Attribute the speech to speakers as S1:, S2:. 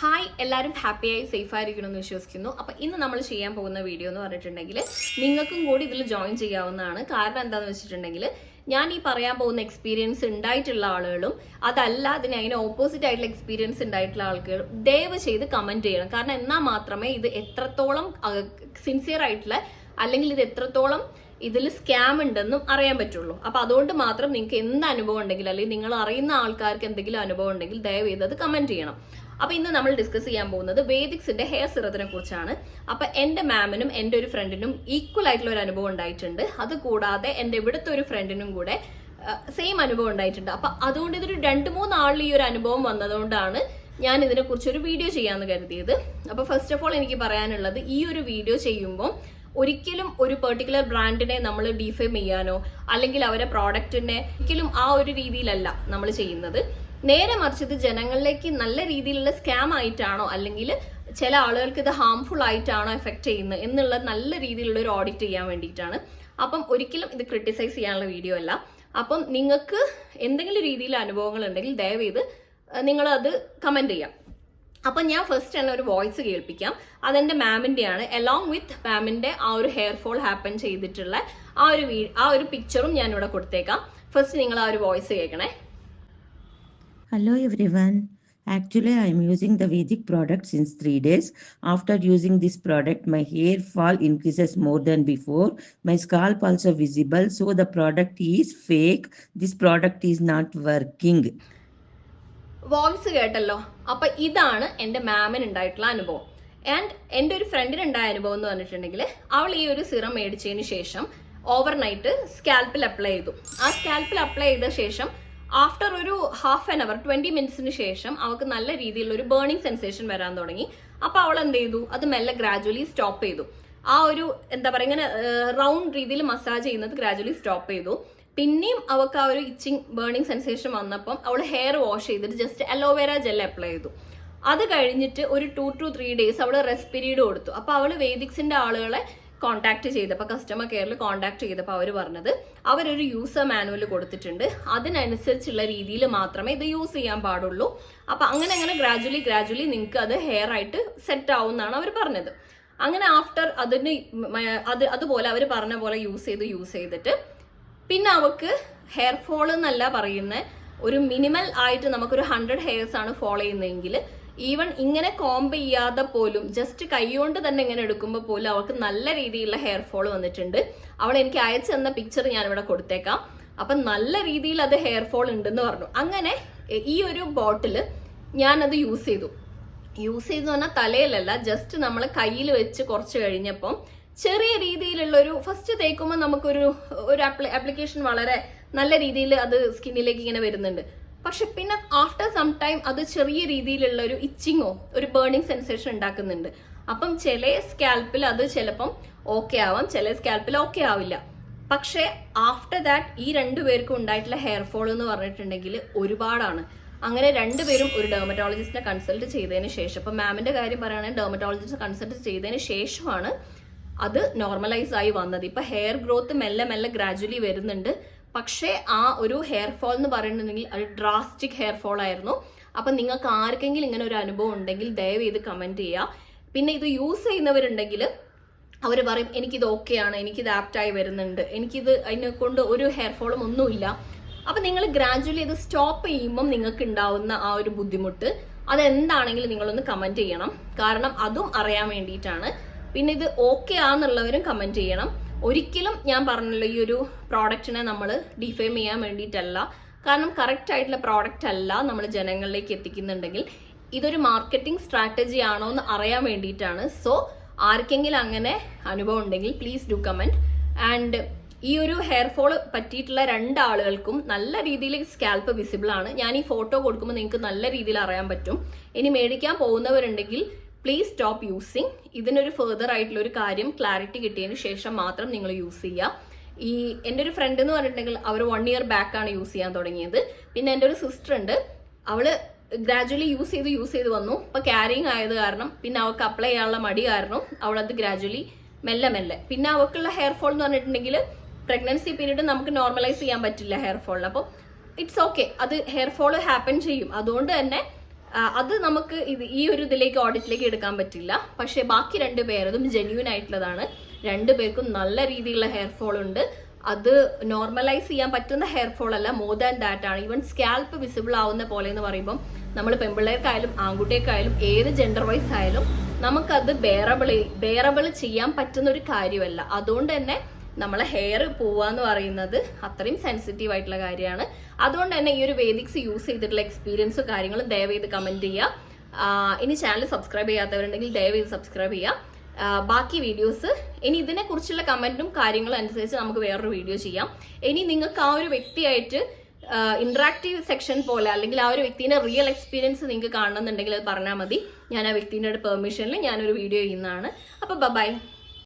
S1: Hi എല്ലാവരും ഹാപ്പിയായി safe ആയിരിക്കണമെന്ന് വിശ്വസിക്കുന്നു. അപ്പം ഇന്ന് നമ്മൾ ചെയ്യാൻ പോകുന്ന വീഡിയോ എന്ന് പറഞ്ഞിട്ടുണ്ടെങ്കിൽ നിങ്ങൾക്കും കൂടി ഇതിൽ ജോയിൻ ചെയ്യാവുന്നതാണ്. കാരണം എന്താണെന്ന് വെച്ചിട്ടുണ്ടെങ്കിൽ ഞാൻ ഈ പറയാൻ പോകുന്ന എക്സ്പീരിയൻസ് ഉണ്ടായിട്ടുള്ള ആളുകളും അതല്ല അതിന് അതിന് ഓപ്പോസിറ്റ് ആയിട്ടുള്ള എക്സ്പീരിയൻസ് ഉണ്ടായിട്ടുള്ള ആളുകളും ദയവ് ചെയ്ത് കമന്റ് ചെയ്യണം. കാരണം എന്നാൽ മാത്രമേ ഇത് എത്രത്തോളം സിൻസിയർ ആയിട്ടുള്ള അല്ലെങ്കിൽ ഇത് എത്രത്തോളം ഇതിൽ സ്കാം ഉണ്ടെന്നും അറിയാൻ പറ്റുള്ളൂ. അപ്പൊ അതുകൊണ്ട് മാത്രം നിങ്ങൾക്ക് എന്ത് അനുഭവം ഉണ്ടെങ്കിൽ അല്ലെങ്കിൽ നിങ്ങൾ അറിയുന്ന ആൾക്കാർക്ക് എന്തെങ്കിലും അനുഭവം ഉണ്ടെങ്കിൽ ദയവ് ചെയ്ത് അത് കമന്റ് ചെയ്യണം. അപ്പൊ ഇന്ന് നമ്മൾ ഡിസ്കസ് ചെയ്യാൻ പോകുന്നത് വേദിക്സിന്റെ ഹെയർ സിറത്തിനെ കുറിച്ചാണ്. അപ്പോൾ എന്റെ മാമിനും എന്റെ ഒരു ഫ്രണ്ടിനും ഈക്വൽ ആയിട്ടുള്ള ഒരു അനുഭവം ഉണ്ടായിട്ടുണ്ട്. അത് കൂടാതെ എന്റെ ഇവിടുത്തെ ഒരു ഫ്രണ്ടിനും കൂടെ സെയിം അനുഭവം ഉണ്ടായിട്ടുണ്ട്. അപ്പൊ അതുകൊണ്ട് ഇതൊരു രണ്ട് മൂന്ന് ആളിൽ ഈ ഒരു അനുഭവം വന്നതുകൊണ്ടാണ് ഞാൻ ഇതിനെ കുറിച്ച് ഒരു വീഡിയോ ചെയ്യാന്ന് കരുതിയത്. അപ്പോൾ ഫസ്റ്റ് ഓഫ് ഓൾ എനിക്ക് പറയാനുള്ളത് ഈ ഒരു വീഡിയോ ചെയ്യുമ്പോൾ ഒരിക്കലും ഒരു പെർട്ടിക്കുലർ ബ്രാൻഡിനെ നമ്മൾ ഡിഫൈം ചെയ്യാനോ അല്ലെങ്കിൽ അവരെ പ്രോഡക്റ്റിനെ ഒരിക്കലും ആ ഒരു രീതിയിലല്ല നമ്മൾ ചെയ്യുന്നത്. നേരെ മറിച്ച് ഇത് ജനങ്ങളിലേക്ക് നല്ല രീതിയിലുള്ള സ്കാം ആയിട്ടാണോ അല്ലെങ്കിൽ ചില ആളുകൾക്ക് ഇത് ഹാംഫുൾ ആയിട്ടാണോ എഫക്ട് ചെയ്യുന്നത് എന്നുള്ള നല്ല രീതിയിലുള്ള ഒരു ഓഡിറ്റ് ചെയ്യാൻ വേണ്ടിയിട്ടാണ്. അപ്പം ഒരിക്കലും ഇത് ക്രിട്ടിസൈസ് ചെയ്യാനുള്ള വീഡിയോ അല്ല. അപ്പം നിങ്ങൾക്ക് എന്തെങ്കിലും രീതിയിൽ അനുഭവങ്ങൾ ഉണ്ടെങ്കിൽ ദയവേത് നിങ്ങൾ അത് കമന്റ് ചെയ്യാം. അപ്പം ഞാൻ ഫസ്റ്റ് തന്നെ ഒരു വോയിസ് കേൾപ്പിക്കാം. അതെന്റെ മാമിന്റെ ആണ് അലോങ് വിത്ത് മാമിന്റെ ആ ഒരു ഹെയർ ഫോൾ ഹാപ്പൻ ചെയ്തിട്ടുള്ള ആ ഒരു ആ ഒരു പിക്ചറും ഞാൻ ഇവിടെ കൊടുത്തേക്കാം. ഫസ്റ്റ് നിങ്ങൾ ആ ഒരു വോയിസ് കേൾക്കണേ.
S2: Hello everyone. Actually, I am using the Vedic product since three days. After using this product, my hair fall increases more than before. My scalp also visible. So the product is fake. This product is not working.
S1: Voice കേട്ടല്ലോ അപ്പൊ ഇതാണ് എന്റെ മാമിന് ഉണ്ടായിട്ടുള്ള അനുഭവം and എന്റെ ഒരു ഫ്രണ്ടിന് ഉണ്ടായ അനുഭവം എന്ന് പറഞ്ഞിട്ടുണ്ടെങ്കിൽ അവൾ ഈ ഒരു സിറം മേടിച്ചതിന് ശേഷം ഓവർനൈറ്റ് സ്കാൽപ്പിൽ അപ്ലൈ ചെയ്തു ആ സ്കാൽപ്പിൽ അപ്ലൈ ചെയ്ത ശേഷം ആഫ്റ്റർ ഒരു ഹാഫ് ആൻ അവർ ട്വന്റി മിനിറ്റ്സിന് ശേഷം അവൾക്ക് നല്ല രീതിയിലുള്ള ഒരു ബേണിംഗ് സെൻസേഷൻ വരാൻ തുടങ്ങി. അപ്പൊ അവൾ എന്ത് ചെയ്തു? അത് മെല്ലെ ഗ്രാജുവലി സ്റ്റോപ്പ് ചെയ്തു. ആ ഒരു എന്താ പറയുക ഇങ്ങനെ റൗണ്ട് രീതിയിൽ മസാജ് ചെയ്യുന്നത് ഗ്രാജുവലി സ്റ്റോപ്പ് ചെയ്തു. പിന്നെയും അവൾക്ക് ആ ഒരു ഇച്ചിങ് ബേണിംഗ് സെൻസേഷൻ വന്നപ്പം അവൾ ഹെയർ വാഷ് ചെയ്തിട്ട് just aloe vera gel apply ചെയ്തു. അത് കഴിഞ്ഞിട്ട് ഒരു ടു ടു ത്രീ ഡേയ്സ് അവൾ റെസ്റ്റ് പീരീഡ് കൊടുത്തു. അപ്പൊ അവൾ വേദിക്സിന്റെ ആളുകളെ കോൺടാക്ട് ചെയ്തപ്പോൾ കസ്റ്റമർ കെയറിൽ കോൺടാക്ട് ചെയ്തപ്പോൾ അവർ പറഞ്ഞത് അവരൊരു യൂസർ മാനുവൽ കൊടുത്തിട്ടുണ്ട്. അതിനനുസരിച്ചുള്ള രീതിയിൽ മാത്രമേ ഇത് യൂസ് ചെയ്യാൻ പാടുള്ളൂ. അപ്പൊ അങ്ങനെ അങ്ങനെ ഗ്രാജുവലി ഗ്രാജുവലി നിങ്ങൾക്ക് അത് ഹെയർ ആയിട്ട് സെറ്റ് ആവുമെന്നാണ് അവർ പറഞ്ഞത്. അങ്ങനെ ആഫ്റ്റർ അതിന് അത് അതുപോലെ അവർ പറഞ്ഞ പോലെ യൂസ് ചെയ്ത് യൂസ് ചെയ്തിട്ട് പിന്നെ അവർക്ക് ഹെയർ ഫോൾ എന്നല്ല പറയുന്ന ഒരു മിനിമൽ ആയിട്ട് നമുക്കൊരു ഹൺഡ്രഡ് ഹെയർസ് ആണ് ഫോളോ ചെയ്യുന്നതെങ്കിൽ ഈവൻ ഇങ്ങനെ കോംബ് ചെയ്യാതെ പോലും ജസ്റ്റ് കൈകൊണ്ട് തന്നെ ഇങ്ങനെ എടുക്കുമ്പോൾ പോലും അവൾക്ക് നല്ല രീതിയിലുള്ള ഹെയർ ഫോൾ വന്നിട്ടുണ്ട്. അവൾ എനിക്ക് അയച്ചു തന്ന പിക്ചർ ഞാൻ ഇവിടെ കൊടുത്തേക്കാം. അപ്പൊ നല്ല രീതിയിൽ അത് ഹെയർ ഫോൾ ഉണ്ടെന്ന് പറഞ്ഞു. അങ്ങനെ ഈ ഒരു ബോട്ടിൽ ഞാനത് യൂസ് ചെയ്തു. യൂസ് ചെയ്തു പറഞ്ഞാൽ തലയിലല്ല ജസ്റ്റ് നമ്മൾ കയ്യിൽ വെച്ച് കുറച്ച് കഴിഞ്ഞപ്പം ചെറിയ രീതിയിലുള്ള ഒരു ഫസ്റ്റ് തേക്കുമ്പോൾ നമുക്കൊരു ഒരു ആപ്ലിക്കേഷൻ വളരെ നല്ല രീതിയിൽ അത് സ്കിന്നിലേക്ക് ഇങ്ങനെ വരുന്നുണ്ട്. പക്ഷെ പിന്നെ ആഫ്റ്റർ സം ടൈം അത് ചെറിയ രീതിയിലുള്ള ഒരു ഇച്ചിങ്ങോ ഒരു ബേണിംഗ് സെൻസേഷൻ ഉണ്ടാക്കുന്നുണ്ട്. അപ്പം ചില സ്കാൽപ്പിൽ അത് ചിലപ്പം ഓക്കെ ആവാം ചില സ്കാൽപ്പിൽ ഓക്കെ ആവില്ല. പക്ഷേ ആഫ്റ്റർ ദാറ്റ് ഈ രണ്ടുപേർക്കും ഉണ്ടായിട്ടുള്ള ഹെയർ ഫോൾ എന്ന് പറഞ്ഞിട്ടുണ്ടെങ്കിൽ ഒരുപാടാണ്. അങ്ങനെ രണ്ടുപേരും ഒരു ഡെർമറ്റോളജിസ്റ്റിനെ കൺസൾട്ട് ചെയ്തതിന് ശേഷം ഇപ്പൊ മാമിന്റെ കാര്യം പറയുകയാണെങ്കിൽ ഡെർമറ്റോളജിസ്റ്റ് കൺസൾട്ട് ചെയ്തതിന് ശേഷമാണ് അത് നോർമലൈസ് ആയി വന്നത്. ഇപ്പൊ ഹെയർ ഗ്രോത്ത് മെല്ലെ മെല്ലെ ഗ്രാജുവലി വരുന്നുണ്ട്. പക്ഷേ ആ ഒരു ഹെയർ ഫോൾ എന്ന് പറയുന്നുണ്ടെങ്കിൽ അത് ഡ്രാസ്റ്റിക് ഹെയർ ഫോൾ ആയിരുന്നു. അപ്പം നിങ്ങൾക്ക് ആർക്കെങ്കിലും ഇങ്ങനെ ഒരു അനുഭവം ഉണ്ടെങ്കിൽ ദയവ് ചെയ്ത് കമന്റ് ചെയ്യുക പിന്നെ ഇത് യൂസ് ചെയ്യുന്നവരുണ്ടെങ്കിൽ അവർ പറയും എനിക്കിത് ഓക്കെയാണ് എനിക്കിത് ആപ്റ്റായി വരുന്നുണ്ട് എനിക്കിത് അതിനെ കൊണ്ട് ഒരു ഹെയർ ഫോളും ഒന്നുമില്ല. അപ്പം നിങ്ങൾ ഗ്രാജുവലി ഇത് സ്റ്റോപ്പ് ചെയ്യുമ്പം നിങ്ങൾക്ക് ഉണ്ടാവുന്ന ആ ഒരു ബുദ്ധിമുട്ട് അതെന്താണെങ്കിലും നിങ്ങളൊന്ന് കമന്റ് ചെയ്യണം. കാരണം അതും അറിയാൻ വേണ്ടിയിട്ടാണ്. പിന്നെ ഇത് ഓക്കെ ആന്നുള്ളവരും കമന്റ് ചെയ്യണം. ഒരിക്കലും ഞാൻ പറഞ്ഞല്ലോ ഈ ഒരു പ്രോഡക്റ്റിനെ നമ്മൾ ഡിഫൈം ചെയ്യാൻ വേണ്ടിയിട്ടല്ല. കാരണം കറക്റ്റ് ആയിട്ടുള്ള പ്രോഡക്റ്റ് അല്ല നമ്മൾ ജനങ്ങളിലേക്ക് എത്തിക്കുന്നുണ്ടെങ്കിൽ. ഇതൊരു മാർക്കറ്റിംഗ് സ്ട്രാറ്റജി ആണോ എന്ന് അറിയാൻ വേണ്ടിയിട്ടാണ്. സോ ആർക്കെങ്കിലും അങ്ങനെ അനുഭവം ഉണ്ടെങ്കിൽ പ്ലീസ് ഡു കമന്റ് ആൻഡ് ഈ ഒരു ഹെയർ ഫോൾ പറ്റിയിട്ടുള്ള രണ്ടാളുകൾക്കും നല്ല രീതിയിൽ സ്കാൽപ്പ് വിസിബിൾ ആണ്. ഞാൻ ഈ ഫോട്ടോ കൊടുക്കുമ്പോൾ നിങ്ങൾക്ക് നല്ല രീതിയിൽ അറിയാൻ പറ്റും. ഇനി മേടിക്കാൻ പോകുന്നവരുണ്ടെങ്കിൽ പ്ലീസ് സ്റ്റോപ്പ് യൂസിങ് ഇതിനൊരു ഫെർദർ ആയിട്ടുള്ള ഒരു കാര്യം ക്ലാരിറ്റി കിട്ടിയതിന് ശേഷം മാത്രം നിങ്ങൾ യൂസ് ചെയ്യുക. ഈ എന്റെ ഒരു ഫ്രണ്ട് എന്ന് പറഞ്ഞിട്ടുണ്ടെങ്കിൽ അവർ വൺ ഇയർ ബാക്ക് ആണ് യൂസ് ചെയ്യാൻ തുടങ്ങിയത്. പിന്നെ എന്റെ ഒരു സിസ്റ്റർ ഉണ്ട്. അവൾ ഗ്രാജുവലി യൂസ് ചെയ്ത് യൂസ് ചെയ്ത് വന്നു. ഇപ്പൊ ക്യാരിങ് ആയത് കാരണം പിന്നെ അവൾക്ക് അപ്ലൈ ചെയ്യാനുള്ള മടി കാരണം അവളത് ഗ്രാജുവലി മെല്ലെ മെല്ലെ. പിന്നെ അവൾക്കുള്ള ഹെയർ ഫോൾ എന്ന് പറഞ്ഞിട്ടുണ്ടെങ്കിൽ പ്രഗ്നൻസി പീരീഡ് നമുക്ക് നോർമലൈസ് ചെയ്യാൻ പറ്റില്ല ഹെയർ ഫോളിൽ അപ്പോൾ ഇറ്റ്സ് ഓക്കെ അത് ഹെയർ ഫോൾ ഹാപ്പൻ ചെയ്യും. അതുകൊണ്ട് തന്നെ അത് നമുക്ക് ഇത് ഈ ഒരു ഇതിലേക്ക് ഓഡിറ്റിലേക്ക് എടുക്കാൻ പറ്റില്ല. പക്ഷേ ബാക്കി രണ്ട് പേരതും ജെന്യൂൻ ആയിട്ടുള്ളതാണ്. രണ്ടു പേർക്കും നല്ല രീതിയിലുള്ള ഹെയർ ഫോൾ ഉണ്ട്. അത് നോർമലൈസ് ചെയ്യാൻ പറ്റുന്ന ഹെയർ ഫോൾ അല്ല മോർ ദാൻ ദാറ്റ് ആണ്. ഈവൻ സ്കാൽപ്പ് വിസിബിൾ ആവുന്ന പോലെ എന്ന് പറയുമ്പോൾ നമ്മൾ പെൺപിള്ളേർക്കായാലും ആൺകുട്ടികൾക്കായാലും ഏത് ജെൻഡർ വൈസ് ആയാലും നമുക്കത് ബെയറബിൾ ബെയറബിൾ ചെയ്യാൻ പറ്റുന്ന ഒരു കാര്യമല്ല. അതുകൊണ്ട് തന്നെ നമ്മളെ ഹെയർ പോവാന്ന് പറയുന്നത് അത്രയും സെൻസിറ്റീവ് ആയിട്ടുള്ള കാര്യമാണ്. അതുകൊണ്ട് തന്നെ ഈ ഒരു വേദിക്സ് യൂസ് ചെയ്തിട്ടുള്ള എക്സ്പീരിയൻസും കാര്യങ്ങളും ദയവേത് കമന്റ് ചെയ്യുക ഇനി ചാനൽ സബ്സ്ക്രൈബ് ചെയ്യാത്തവരുണ്ടെങ്കിൽ ദയവേത് സബ്സ്ക്രൈബ് ചെയ്യുക ബാക്കി വീഡിയോസ് ഇനി ഇതിനെ കുറിച്ചുള്ള കമന്റും കാര്യങ്ങളും അനുസരിച്ച് നമുക്ക് വേറൊരു വീഡിയോ ചെയ്യാം. ഇനി നിങ്ങൾക്ക് ആ ഒരു വ്യക്തിയായിട്ട് ഇന്ററാക്റ്റീവ് സെക്ഷൻ പോലെ അല്ലെങ്കിൽ ആ ഒരു വ്യക്തിന്റെ റിയൽ എക്സ്പീരിയൻസ് നിങ്ങൾക്ക് കാണണമെന്നുണ്ടെങ്കിൽ അത് പറഞ്ഞാൽ മതി. ഞാൻ ആ വ്യക്തിയുടെ പെർമിഷനിൽ ഞാനൊരു വീഡിയോ ചെയ്യുന്നതാണ്. അപ്പൊ ബൈ